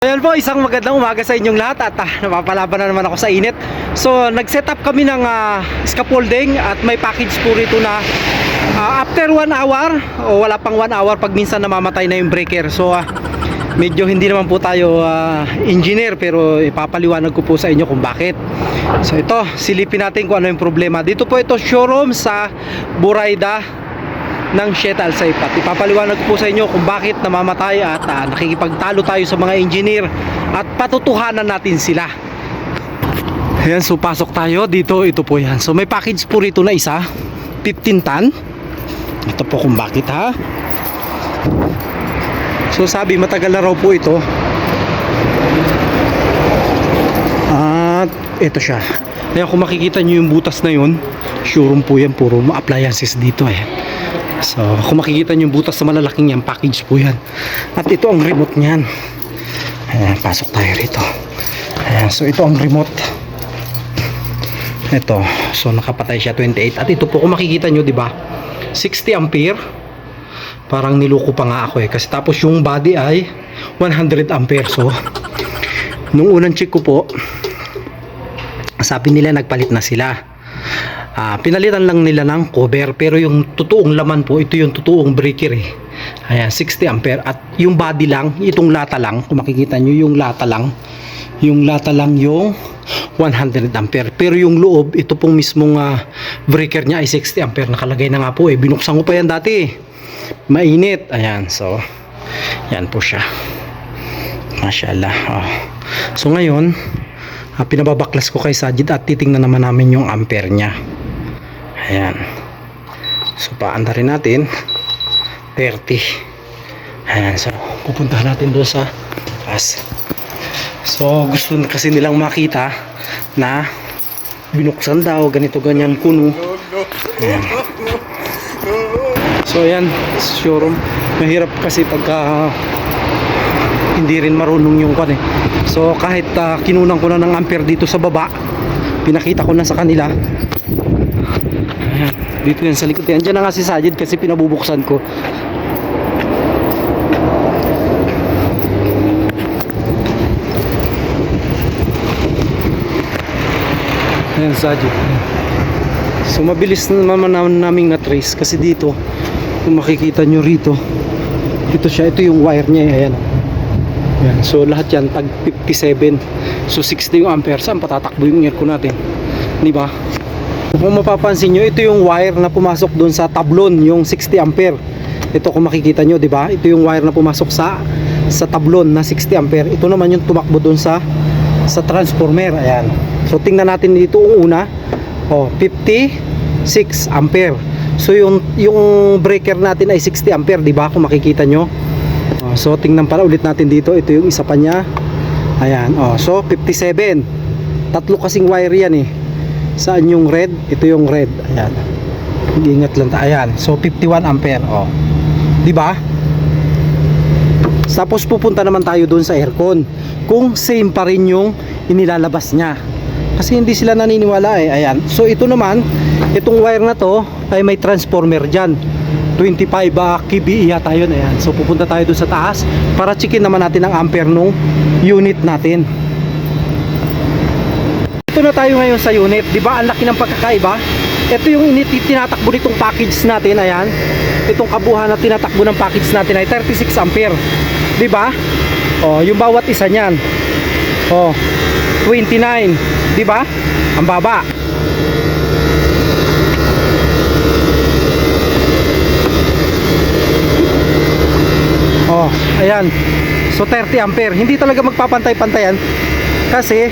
Ayan po, isang magandang umaga sa inyong lahat at ah, napapalaban na naman ako sa init. So, nag-set up kami ng ah, scaffolding at may package po rito na ah, after 1 hour o wala pang 1 hour pag minsan namamatay na yung breaker. So, ah, medyo hindi naman po tayo ah, engineer pero ipapaliwanag ko po sa inyo kung bakit. So, ito, silipin natin kung ano yung problema. Dito po ito showroom sa Buraida ng Shetal Safe at ipapaliwanag ko po sa inyo kung bakit namamatay at ah, nakikipagtalo tayo sa mga engineer at patutuhanan natin sila. Ayan, so pasok tayo. Dito, ito po yan. So may package po rito na isa. 15 ton. Ito po kung bakit ha? So sabi matagal na raw po ito. At ito siya. Ayan, kung makikita nyo yung butas na yun showroom po yan, puro appliances dito eh So, kung makikita nyo yung butas sa malalaking yan, package po yan. At ito ang remote niyan. Ayan, pasok tayo rito. Ayan, so ito ang remote. Ito, so nakapatay siya 28. At ito po, kung makikita nyo, di ba? 60 ampere. Parang niloko pa nga ako eh. Kasi tapos yung body ay 100 ampere. So, nung unang check ko po, sabi nila nagpalit na sila. Ah, pinalitan lang nila ng cover pero yung totoong laman po ito yung totoong breaker eh. Ayan 60 ampere. At yung body lang itong lata lang kung makikita nyo yung lata lang. Yung lata lang yung 100 ampere. Pero yung loob ito pong mismong ah, breaker niya ay 60 ampere. Nakalagay na nga po eh. Binuksan ko pa yan dati mainit. Ayan so yan po siya. Mashallah. Oh. so ngayon ah, pinababaklas ko kay Sajid at titingnan naman namin yung ampere niya ayan so paanda rin natin 30 ayan so pupuntahan natin doon sa taas so gusto kasi nilang makita na binuksan daw ganito ganyan kuno ayan. so ayan showroom mahirap kasi pagka hindi rin marunong yung kwan eh. So kahit ah, kinunan ko na ng ampere dito sa baba, pinakita ko na sa kanila. Ayan, dito yan sa likod. Yan dyan na nga si Sajid kasi pinabubuksan ko. Ayan Sajid. So mabilis na naman namin naming na-trace kasi dito kung makikita nyo rito ito siya, ito yung wire niya eh, ayan yan. So lahat yan tag 57. So 60 yung ampere. Saan patatakbo yung aircon natin? Di ba? Kung mapapansin nyo, ito yung wire na pumasok doon sa tablon, yung 60 ampere. Ito kung makikita nyo, di ba? Ito yung wire na pumasok sa sa tablon na 60 ampere. Ito naman yung tumakbo doon sa sa transformer. Ayan. So tingnan natin dito ang una. Oh, 56 ampere. So yung yung breaker natin ay 60 ampere, di ba? Kung makikita nyo. Oh, so tingnan pala ulit natin dito. Ito yung isa pa niya. Ayan. Oh, so 57. Tatlo kasing wire yan eh. Saan yung red? Ito yung red. Ayan. Ingat lang tayo. Ayan. So 51 ampere. Oh. 'Di ba? Tapos pupunta naman tayo doon sa aircon. Kung same pa rin yung inilalabas niya. Kasi hindi sila naniniwala eh. Ayan. So ito naman, itong wire na to ay may transformer diyan. 25 uh, kV yata yun ayan. So pupunta tayo doon sa taas para checkin naman natin ang ampere nung unit natin. Ito na tayo ngayon sa unit, 'di ba? Ang laki ng pagkakaiba. Ito yung tinatakbo nitong package natin, ayan. Itong kabuhan na tinatakbo ng package natin ay 36 ampere. 'Di ba? Oh, yung bawat isa niyan. Oh, 29, 'di ba? Ang baba. Oh, ayan. So 30 ampere. Hindi talaga magpapantay-pantayan kasi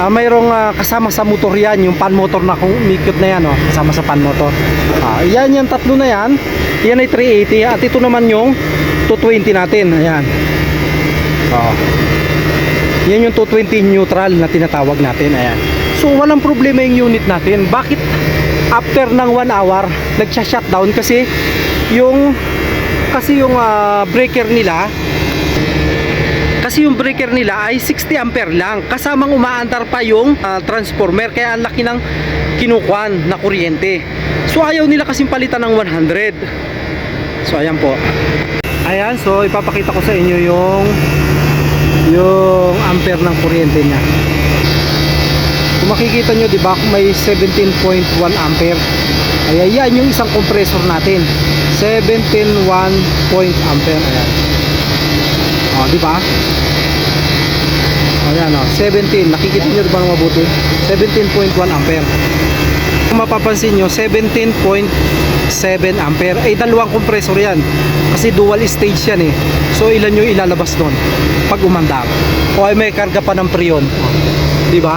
ah, mayroong ah, kasama sa motor yan, yung pan motor na kung na yan, oh, kasama sa pan motor. Ah, yan yung tatlo na yan. Yan ay 380 at ito naman yung 220 natin. Ayan. Oh. Yan yung 220 neutral na tinatawag natin. Ayan. So walang problema yung unit natin. Bakit after ng 1 hour nagsha-shutdown kasi yung kasi yung ah, breaker nila kasi yung breaker nila ay 60 ampere lang kasamang umaandar pa yung ah, transformer kaya ang laki ng kinukuan na kuryente so ayaw nila kasing palitan ng 100 so ayan po ayan so ipapakita ko sa inyo yung yung ampere ng kuryente niya. Kung makikita nyo, di ba, may 17.1 ampere. Kaya yan yung isang compressor natin. 17.1 point ampere. Ayan. O, di ba? Ayan o, 17. Nakikita nyo ba na mabuti? 17.1 ampere. Kung mapapansin nyo, 17.7 ampere. Ay, dalawang compressor yan. Kasi dual stage yan eh. So, ilan yung ilalabas doon pag umandar. O ay may karga pa ng preyon. Di ba?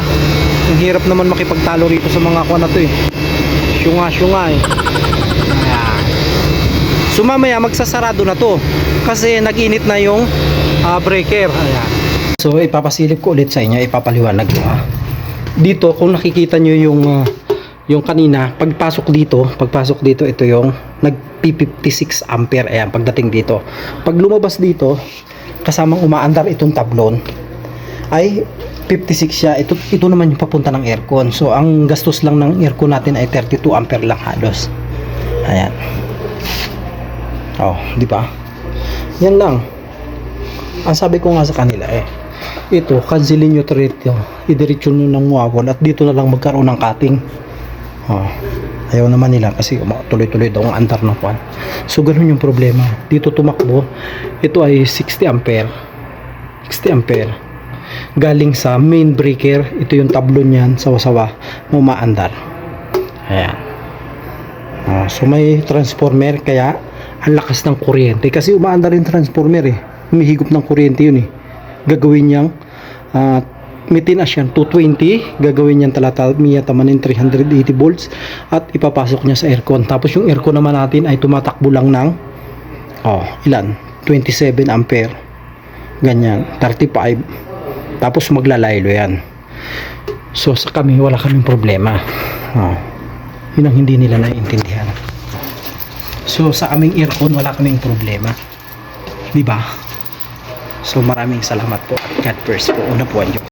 Ang hirap naman makipagtalo rito sa mga kuha na to eh. Syunga, syunga eh. Ayan. So mamaya magsasarado na to kasi nag-init na yung ah, breaker. Ayan. So ipapasilip ko ulit sa inyo, ipapaliwanag ko ha. Dito kung nakikita nyo yung ah, yung kanina, pagpasok dito, pagpasok dito ito yung nag 56 ampere ayan pagdating dito. Pag lumabas dito, kasamang umaandar itong tablon ay 56 siya. Ito ito naman yung papunta ng aircon. So ang gastos lang ng aircon natin ay 32 ampere lang halos. Ayan. Oh, di ba? Yan lang. Ang sabi ko nga sa kanila eh, ito, cancelin nyo to rito. Idiretso nyo ng muawon at dito na lang magkaroon ng cutting. Oh, ayaw naman nila kasi tuloy-tuloy daw ang andar ng kwan. So, ganun yung problema. Dito tumakbo, ito ay 60 ampere. 60 ampere. Galing sa main breaker, ito yung tablo niyan, sawa-sawa, umaandar. Ayan. Ah, so may transformer kaya ang lakas ng kuryente kasi umaandar yung transformer eh. Humihigop ng kuryente yun eh. Gagawin niyang ah, may tinaas yan 220 gagawin niyang talata miya tamanin 380 volts at ipapasok niya sa aircon. Tapos yung aircon naman natin ay tumatakbo lang ng oh ilan? 27 ampere. Ganyan 35 tapos maglalaylo yan. So sa kami wala kaming problema. Oh yun ang hindi nila naiintindihan. So sa aming aircon wala kaming problema. Di ba so maraming salamat po at God first po. Una po ang